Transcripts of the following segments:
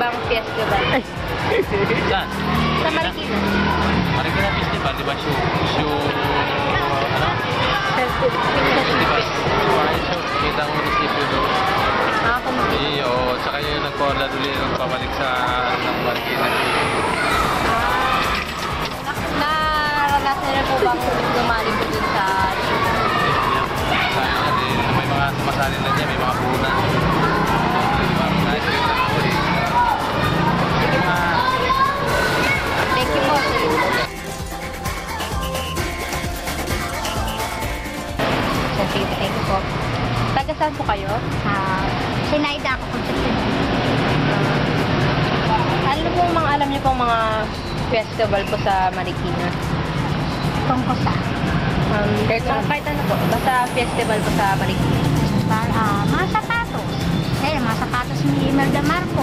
bang festival? Saan? Sa Marikina. Marikina Festival, di ba? Show, show, ano? Festival. Ay, show, kita ang munisipyo doon. Ah, kumuti. Iyo, tsaka yung nag-order ulit ng pabalik sa ano, ng Marikina. Naranasan na po bang lumali po dun sa... Sayang na din, may mga sumasali na dyan, may mga punan. Thank you po. Taga saan po kayo? Ah, Sinaida ako kung sa Ano po mga alam niyo pong mga festival po sa Marikina? Tungkosa. Um, kahit, mga, kahit ano po, basta festival po sa Marikina. Ah, mga sapatos. Eh, mga sapatos ni Imelda Marcos.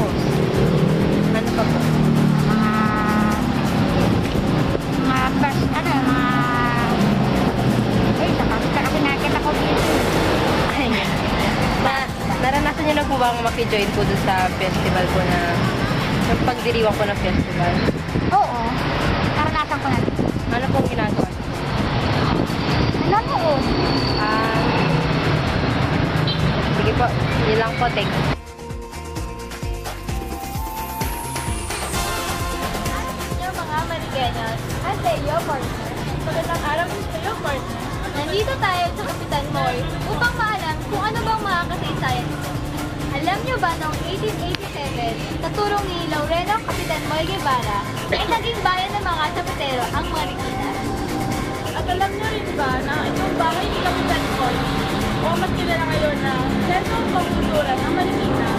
Naranasan bang maki-join po dun sa festival po na yung pagdiriwang po ng festival? Oo. Karanasan ko na. Ano pong ginagawa? Nanonood. Ah, sige po, yun lang po, thank you. Mga Marigenyos, at sa iyo, partner. Magandang araw sa iyo, partner. Nandito tayo sa Kapitan Mall upang maalam kung ano bang mga kasaysayan. Alam niyo ba noong 1887, sa turong ni Laureno Kapitan Moy Guevara, ay naging bayan ng mga sapatero ang Marikina. At alam niyo rin ba na itong bahay ni Kapitan Moy, o mas kilala ngayon na Sentro Pangkultura ng Marikina,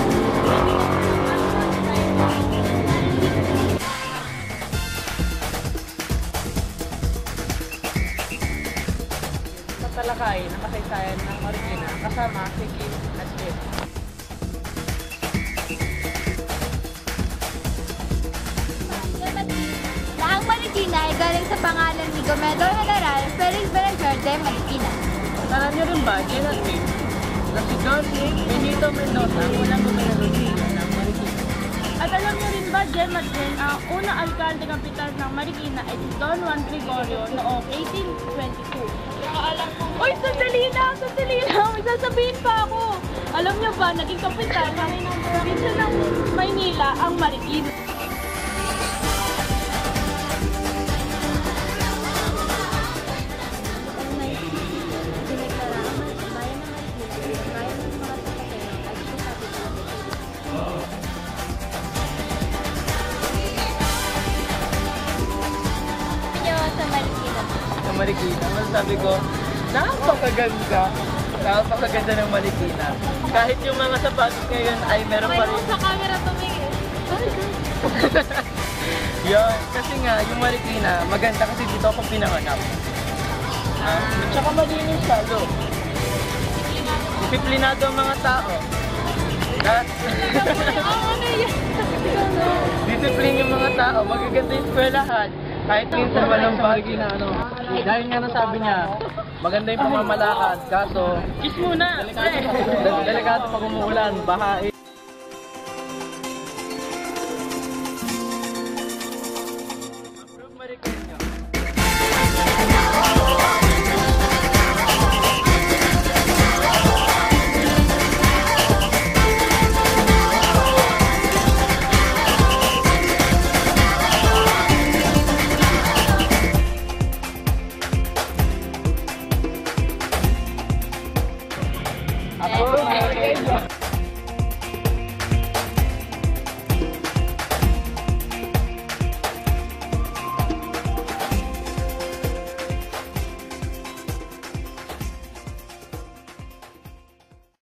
sa talakay ng kasaysayan ng Marikina kasama si Kim at Jeff. Sa pangalan ni Gomedor General Felix Berenguer de Marikina. Alam niyo rin ba, Kim, na si Don Benito Mendoza ang unang gobernador ng Marikina. At alam niyo rin ba, Jem at Jen, ang unang alkalde kapital ng Marikina ay si Don Juan Gregorio noong 1822. Nakaalam ko, Uy, sandali lang, sandali lang, may sasabihin pa ako. Alam niyo ba, naging kapital ng probinsya ng Maynila ang Marikina. Sa Marikina, masasabi ko, napakaganda. Napakaganda ng Marikina. Kahit yung mga sapatos ngayon ay meron pa rin. sa camera tumingin. Yun, kasi nga, yung Marikina, maganda kasi dito ako pinanganak. Ah, at saka malinis lalo. Disiplinado ang mga tao. Ah, Disiplin yung mga tao, magaganda yung eskwelahan. Kahit minsan walang bagay na ano. Dahil nga nasabi niya, maganda yung pamamalakad. Kaso, Kiss muna! delikado pag umuulan, bahain.